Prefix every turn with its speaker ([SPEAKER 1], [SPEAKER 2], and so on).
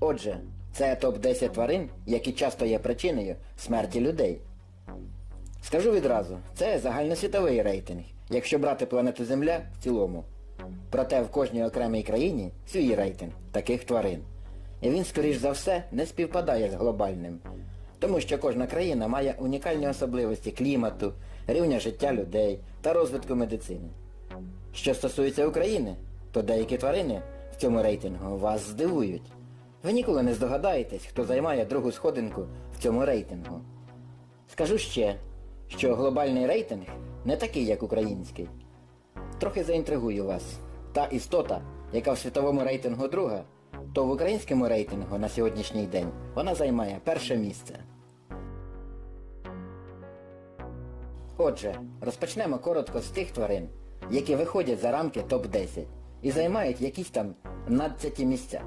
[SPEAKER 1] Отже, це топ-10 тварин, які часто є причиною смерті людей. Скажу відразу, це загальносвітовий рейтинг, якщо брати планету Земля в цілому. Проте в кожній окремій країні свій рейтинг таких тварин. І він, скоріш за все, не співпадає з глобальним. Тому що кожна країна має унікальні особливості клімату, рівня життя людей та розвитку медицини. Що стосується України, то деякі тварини в цьому рейтингу вас здивують. Ви ніколи не здогадаєтесь, хто займає другу сходинку в цьому рейтингу. Скажу ще, що глобальний рейтинг не такий, як український. Трохи заінтригую вас. Та істота, яка в світовому рейтингу друга, то в українському рейтингу на сьогоднішній день вона займає перше місце. Отже, розпочнемо коротко з тих тварин, які виходять за рамки топ-10 і займають якісь там 12 місця.